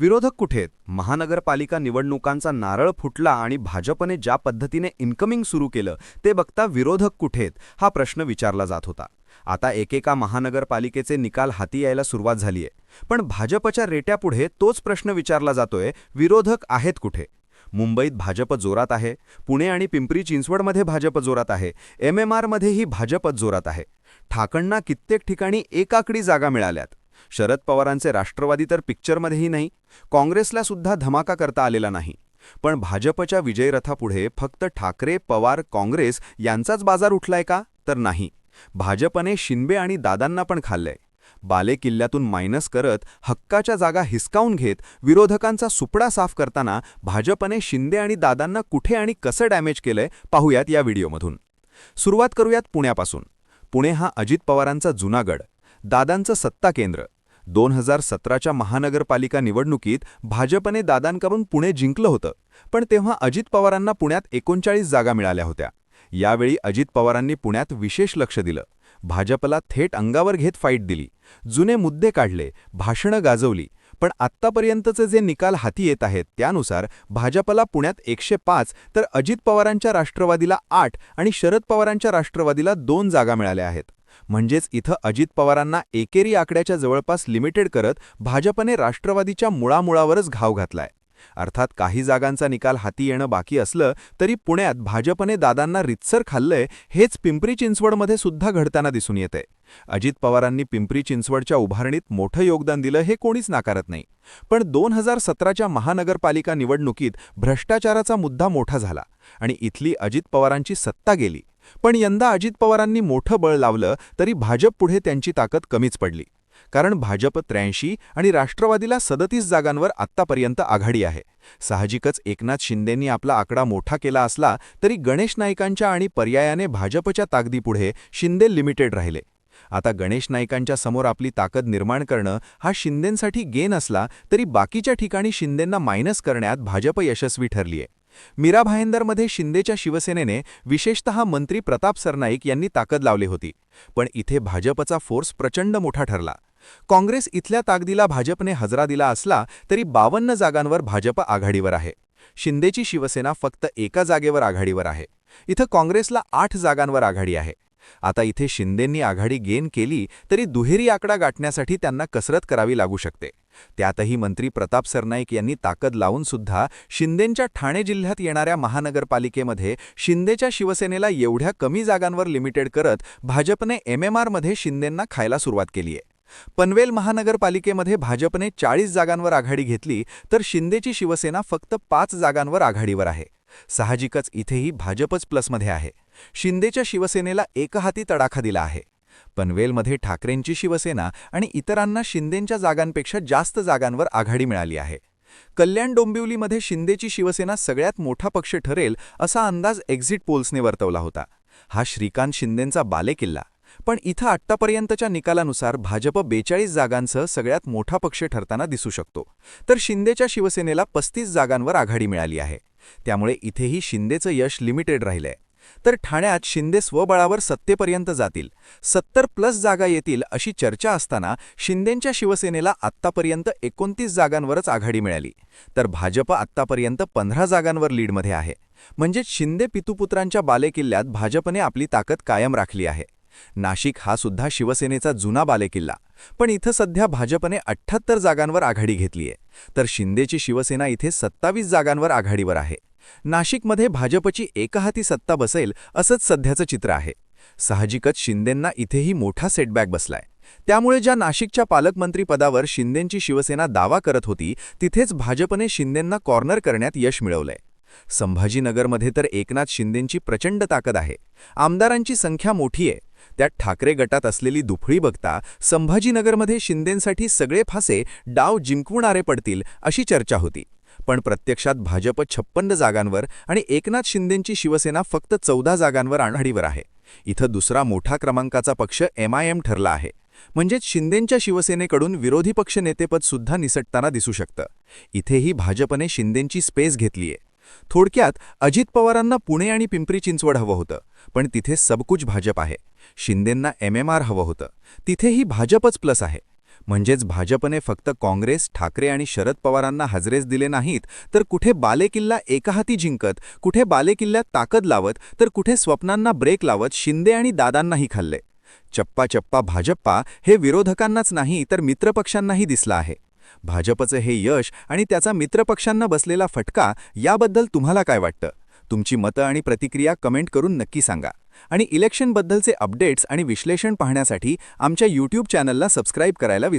विरोधक कुठे आहेत? महानगरपालिका निवडणुकांचा नारळ फुटला आणि भाजपने ज्या पद्धतीने इन्कमिंग सुरू केलं ते बघता विरोधक कुठे आहेत? हा प्रश्न विचारला जात होता. आता एकेका महानगरपालिकेचे निकाल हाती यायला सुरुवात झालीय. पण भाजपच्या रेट्यापुढे तोच प्रश्न विचारला जातोय विरोधक आहेत कुठे? मुंबईत भाजप जोरात आहे पुणे आणि पिंपरी चिंचवडमध्ये भाजप जोरात आहे एम एम आरमध्येही भाजपच जोरात आहे. ठाकणना कित्येक ठिकाणी एकाकडी जागा मिळाल्यात. शरद पवारांचे राष्ट्रवादी तर पिक्चरमध्येही नाही काँग्रेसला सुद्धा धमाका करता आलेला नाही. पण भाजपच्या विजयरथापुढे फक्त ठाकरे पवार काँग्रेस यांचाच बाजार उठलाय का? तर नाही. भाजपने शिंदे आणि दादांना पण खाल्लंय. बाले किल्ल्यातून मायनस करत हक्काच्या जागा हिसकावून घेत विरोधकांचा सुपडा साफ करताना भाजपने शिंदे आणि दादांना कुठे आणि कसं डॅमेज केलंय पाहूयात या व्हिडिओमधून. सुरुवात करूयात पुण्यापासून. पुणे हा अजित पवारांचा जुनागड दादांचं सत्ता केंद्र. दोन हजार सतराच्या महानगरपालिका निवडणुकीत भाजपने दादांकडून पुणे जिंकलं होतं पण तेव्हा अजित पवारांना पुण्यात एकोणचाळीस जागा मिळाल्या होत्या. यावेळी अजित पवारांनी पुण्यात विशेष लक्ष दिलं. भाजपला थेट अंगावर घेत फाईट दिली. जुने मुद्दे काढले भाषणं गाजवली पण आत्तापर्यंतचे जे निकाल हाती येत आहेत त्यानुसार भाजपला पुण्यात एकशे पाच तर अजित पवारांच्या राष्ट्रवादीला आठ आणि शरद पवारांच्या राष्ट्रवादीला दोन जागा मिळाल्या आहेत. म्हणजेच इथं अजित पवारांना एकेरी आकड्याच्या जवळपास लिमिटेड करत भाजपने राष्ट्रवादीच्या मुळामुळावरच घाव घातलाय. अर्थात काही जागांचा निकाल हाती येणं बाकी असलं तरी पुण्यात भाजपने दादांना रितसर खाल्लंय हेच पिंपरी चिंचवडमध्ये सुद्धा घडताना दिसून येते अजित पवारांनी पिंपरी चिंचवडच्या उभारणीत मोठं योगदान दिलं हे कोणीच नाकारत नाही. पण दोन हजार सतराच्या महानगरपालिका निवडणुकीत भ्रष्टाचाराचा मुद्दा मोठा झाला आणि इथली अजित पवारांची सत्ता गेली. पण यंदा अजित पवारांनी मोठं बळ लावलं तरी भाजप पुढे त्यांची ताकद कमीच पडली. कारण भाजप त्र्याऐंशी आणि राष्ट्रवादीला सदतीस जागांवर आत्तापर्यंत आघाडी आहे. साहजिकच एकनाथ शिंदेंनी आपला आकडा मोठा केला असला तरी गणेश नाईकांच्या आणि पर्यायाने भाजपच्या ताकदीपुढे शिंदे लिमिटेड राहिले. आता गणेश नाईकांच्या समोर आपली ताकद निर्माण करणं हा शिंदेंसाठी गेन असला तरी बाकीच्या ठिकाणी शिंदेंना मायनस करण्यात भाजप यशस्वी ठरलीय. मीरा भाईंदरमध्ये शिंदेच्या शिवसेनेने विशेषतः मंत्री प्रताप सरनाईक यांनी ताकद लावली होती पण इथे भाजपचा फोर्स प्रचंड मोठा ठरला. काँग्रेस इथल्या ताकदीला भाजपने हजरा दिला असला तरी बावन्न जागांवर भाजप आघाडीवर आहे. शिंदेची शिवसेना फक्त एका जागेवर आघाडीवर आहे. इथं काँग्रेसला आठ जागांवर आघाडी आहे. आता इथे शिंदेंनी आघाडी गेन केली तरी दुहेरी आकडा गाठण्यासाठी त्यांना कसरत करावी लागू शकते. त्यातही मंत्री प्रताप सरनाईक यांनी ताकद लावून सुद्धा शिंदेंच्या ठाणे जिल्ह्यात येणाऱ्या महानगरपालिकेमध्ये शिंदेच्या शिवसेनेला एवढ्या कमी जागांवर लिमिटेड करत भाजपने एमएमआरमध्ये शिंदेंना खायला सुरुवात केली आहे. पनवेल महानगरपालिकेमध्ये भाजपने चाळीस जागांवर आघाडी घेतली तर शिंदेची शिवसेना फक्त पाच जागांवर आघाडीवर आहे. साहजिकच इथेही भाजपच प्लसमध्ये आहे. शिंदेच्या शिवसेनेला एकहाती तडाखा दिला आहे. पनवेलमध्ये ठाकरेंची शिवसेना आणि इतरांना शिंदेंच्या जागांपेक्षा जास्त जागांवर आघाडी मिळाली आहे. कल्याण डोंबिवलीमध्ये शिंदेची शिवसेना सगळ्यात मोठा पक्ष ठरेल असा अंदाज एक्झिट पोल्सने वर्तवला होता. हा श्रीकांत शिंदेंचा बालेकिल्ला. पण इथं आत्तापर्यंतच्या निकालानुसार भाजप बेचाळीस जागांसह सगळ्यात मोठा पक्ष ठरताना दिसू शकतो. तर शिंदेच्या शिवसेनेला पस्तीस जागांवर आघाडी मिळाली आहे. त्यामुळे इथेही शिंदेचं यश लिमिटेड राहिलंय. तर ठाण्यात शिंदे स्वबळावर सत्तेपर्यंत जातील. सत्तर प्लस जागा येतील अशी चर्चा असताना शिंदेंच्या शिवसेनेला आत्तापर्यंत एकोणतीस जागांवरच आघाडी मिळाली. तर भाजप आत्तापर्यंत पंधरा जागांवर लीडमध्ये आहे. म्हणजेच शिंदे पितुपुत्रांच्या बालेकिल्ल्यात भाजपने आपली ताकद कायम राखली आहे. नाशिक हा सुद्धा शिवसेनेचा जुना बालेकिल्ला. पण इथं सध्या भाजपने अठ्ठ्याहत्तर जागांवर आघाडी घेतलीय. तर शिंदेची शिवसेना इथे सत्तावीस जागांवर आघाडीवर आहे. नाशिकमध्ये भाजपची एकहाती सत्ता बसेल असंच सध्याचं चित्र आहे. साहजिकच शिंदेंना इथेही मोठा सेटबॅक बसलाय. त्यामुळे ज्या नाशिकच्या पालकमंत्रीपदावर शिंदेंची शिवसेना दावा करत होती तिथेच भाजपने शिंदेंना कॉर्नर करण्यात यश मिळवलंय. संभाजीनगरमध्ये तर एकनाथ शिंदेंची प्रचंड ताकद आहे. आमदारांची संख्या मोठी आहे. त्यात ठाकरे गटात असलेली दुफळी बघता संभाजीनगरमध्ये शिंदेंसाठी सगळे फासे डाव जिंकवणारे पडतील अशी चर्चा होती. पण प्रत्यक्षात भाजप छप्पन्न जागांवर आणि एकनाथ शिंदेंची शिवसेना फक्त चौदा जागांवर आघाडीवर आहे. इथं दुसरा मोठा क्रमांकाचा पक्ष एम आय एम ठरला आहे. म्हणजेच शिंदेंच्या शिवसेनेकडून विरोधी पक्ष नेतेपद सुद्धा निसटताना दिसू शकतं. इथेही भाजपने शिंदेंची स्पेस घेतलीये. थोडक्यात अजित पवारांना पुणे आणि पिंपरी चिंचवड हवं होतं पण तिथे सबकुच भाजप आहे. शिंदेंना एम एम आर हवं होतं. तिथेही भाजपच प्लस आहे. म्हणजेच भाजपने फक्त काँग्रेस ठाकरे आणि शरद पवारांना हजरेच दिले नाहीत तर कुठे बालेकिल्ला एकाहाती जिंकत कुठे बालेकिल्ल्यात ताकद लावत तर कुठे स्वप्नांना ब्रेक लावत शिंदे आणि दादांनाही खाल्ले. चप्पा चप्पा भाजप्पा हे विरोधकांनाच नाही तर मित्रपक्षांनाही दिसलं आहे. भाजपचं हे यश आणि त्याचा मित्रपक्षांना बसलेला फटका याबद्दल तुम्हाला काय वाटतं? तुमची मतं आणि प्रतिक्रिया कमेंट करून नक्की सांगा. आणि इलेक्शनबद्दलचे अपडेट्स आणि विश्लेषण पाहण्यासाठी आमच्या यूट्यूब चॅनलला सबस्क्राईब करायला विसरू